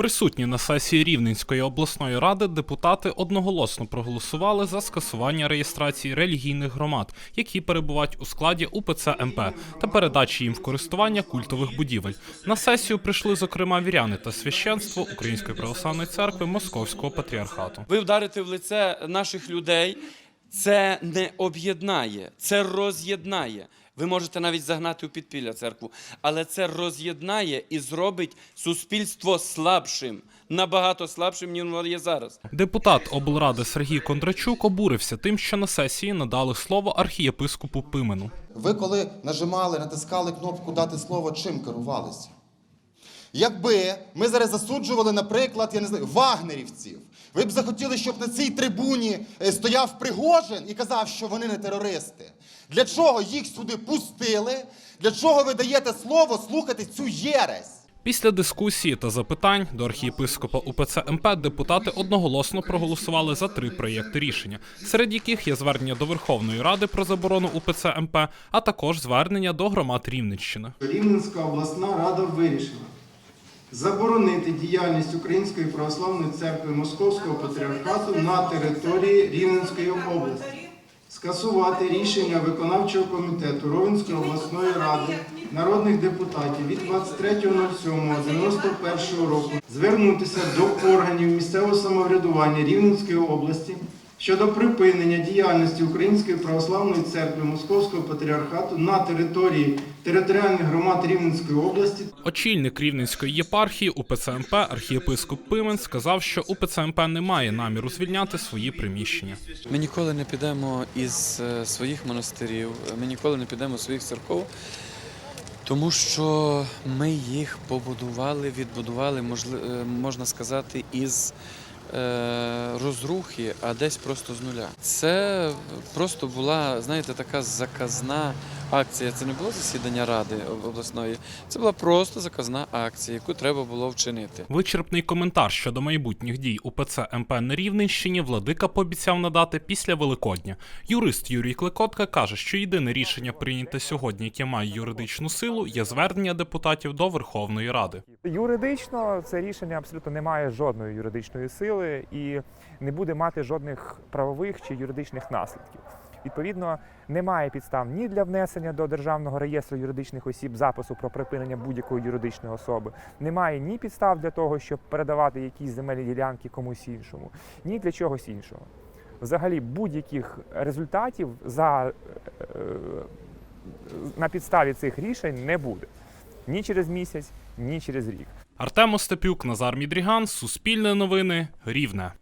Присутні на сесії Рівненської обласної ради депутати одноголосно проголосували за скасування реєстрації релігійних громад, які перебувають у складі УПЦ МП та передачі їм в користування культових будівель. На сесію прийшли зокрема віряни та священство Української православної церкви Московського патріархату. Ви вдарите в лице наших людей, це не об'єднає, це роз'єднає. Ви можете навіть загнати у підпілля церкву, але це роз'єднає і зробить суспільство слабшим, набагато слабшим, ніж воно є зараз. Депутат облради Сергій Кондрачук обурився тим, що на сесії надали слово архієпископу Пимену. Ви коли нажимали, натискали кнопку дати слово, чим керувалися? Якби ми зараз засуджували, наприклад, я не знаю, вагнерівців, ви б захотіли, щоб на цій трибуні е, стояв Пригожин і казав, що вони не терористи. Для чого їх сюди пустили? Для чого ви даєте слово слухати цю єресь? Після дискусії та запитань до архієпископа УПЦ МП депутати одноголосно проголосували за три проєкти рішення, серед яких є звернення до Верховної Ради про заборону УПЦ МП, а також звернення до громад Рівненщини. Рівненська обласна рада вирішила заборонити діяльність Української православної церкви Московського патріархату на території Рівненської області, скасувати рішення виконавчого комітету Ровенської обласної ради народних депутатів від 23.07.91 року, звернутися до органів місцевого самоврядування Рівненської області щодо припинення діяльності Української православної церкви Московського патріархату на території територіальних громад Рівненської області Очільник Рівненської єпархії УПЦ МП архієпископ Пимен сказав, що УПЦ МП не має наміру звільняти свої приміщення. Ми ніколи не підемо із е, своїх монастирів, ми ніколи не підемо з своїх церков, тому що ми їх побудували, відбудували, можли- е, можна сказати, із розрухи, а десь просто з нуля. Це просто була, знаєте, така заказна акція. Це не було засідання ради обласної, це була просто заказна акція, яку треба було вчинити. Вичерпний коментар щодо майбутніх дій УПЦ МП на Рівненщині владика пообіцяв надати після Великодня. Юрист Юрій Клекотка каже, що єдине рішення прийняте сьогодні, яке має юридичну силу, є звернення депутатів до Верховної Ради. Юридично це рішення абсолютно не має жодної юридичної сили і не буде мати жодних правових чи юридичних наслідків. Відповідно, немає підстав ні для внесення до державного реєстру юридичних осіб запису про припинення будь-якої юридичної особи. Немає ні підстав для того, щоб передавати якісь земельні ділянки комусь іншому, ні для чогось іншого. Взагалі, будь-яких результатів за, е, е, на підставі цих рішень не буде ні через місяць, ні через рік. Артем Остапюк, Назар Мідріган, Суспільне новини, Рівне.